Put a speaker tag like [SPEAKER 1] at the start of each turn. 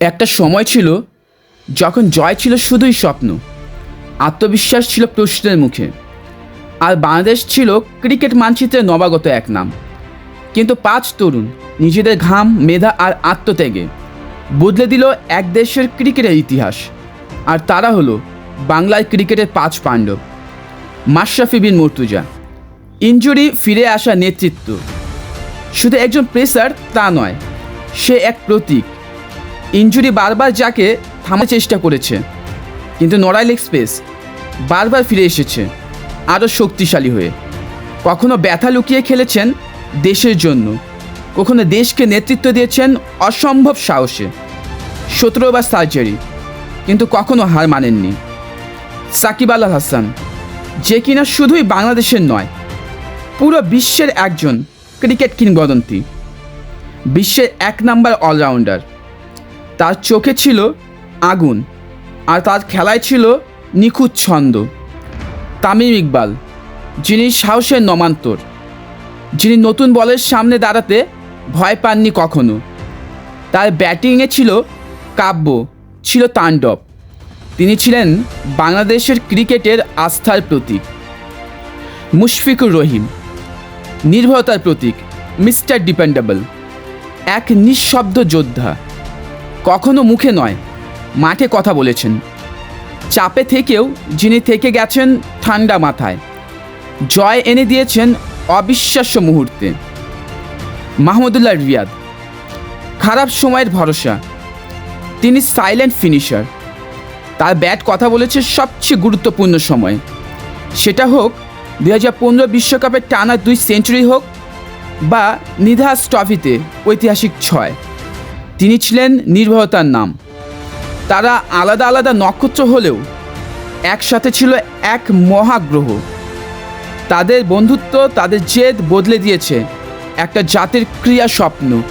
[SPEAKER 1] একটা সময় ছিল যখন জয় ছিল শুধুই স্বপ্ন। আত্মবিশ্বাস ছিল প্রশ্নের মুখে। আর বাংলাদেশ ছিল ক্রিকেট মানচিত্রে নবাগত এক নাম। কিন্তু পাঁচ তরুণ নিজেদের ঘাম, মেধা আর আত্মত্যাগে বদলে দিল এক দেশের ক্রিকেটের ইতিহাস। আর তারা হলো বাংলার ক্রিকেটের পাঁচ পাণ্ডব। মাশরাফি বিন মুর্তুজা। ইঞ্জুরি ফিরে আসা নেতৃত্ব। শুধু একজন প্রেসার তা নয়, সে এক প্রতীক। ইঞ্জুরি বারবার যাকে থামার চেষ্টা করেছে। কিন্তু নড়াইল এক্সপ্রেস বারবার ফিরে এসেছে, আরও শক্তিশালী হয়ে। কখনো ব্যথা লুকিয়ে খেলেছেন দেশের জন্য। কখনো দেশকে নেতৃত্ব দিয়েছেন অসম্ভব সাহসে। সতেরো বার সার্জারি কিন্তু কখনো হার মানেননি। সাকিব আল হাসান, যে কিনা শুধুই বাংলাদেশের নয়, পুরো বিশ্বের একজন ক্রিকেট কিংবদন্তি। বিশ্বের এক নাম্বার অলরাউন্ডার তার চোখে ছিল আগুন আর তার খেলায় ছিল নিখুঁত ছন্দ। তামিম ইকবাল, যিনি সাহসের নমান্তর, যিনি নতুন বলের সামনে দাঁড়াতে ভয় পাননি কখনো। তার ব্যাটিংয়ে ছিল কাব্য, ছিল তাণ্ডব। তিনি ছিলেন বাংলাদেশের ক্রিকেটের আস্থার প্রতীক। মুশফিকুর রহিম, নির্ভরতার প্রতীক, মিস্টার ডিপেন্ডেবল, এক নিঃশব্দ যোদ্ধা। কখনো মুখে নয়, মাঠে কথা বলেছেন। চাপে থেকেও যিনি থেকে গেছেন ঠান্ডা মাথায়, জয় এনে দিয়েছেন অবিশ্বাস্য মুহূর্তে। মাহমুদুল্লাহ রিয়াদ, খারাপ সময়ের ভরসা। তিনি সাইলেন্ট ফিনিশার তার ব্যাট কথা বলেছে সবচেয়ে গুরুত্বপূর্ণ সময়। সেটা হোক দু হাজার পনেরো বিশ্বকাপের টানা দুই সেঞ্চুরি হোক বা নিধাস ট্রফিতে ঐতিহাসিক ছয়। তিনি ছিলেন নির্ভরতার নাম। তারা আলাদা আলাদা নক্ষত্র হলেও একসাথে ছিল এক মহাগ্রহ। তাদের বন্ধুত্ব, তাদের জেদ বদলে দিয়েছে একটা জাতির ক্রিয়া স্বপ্ন।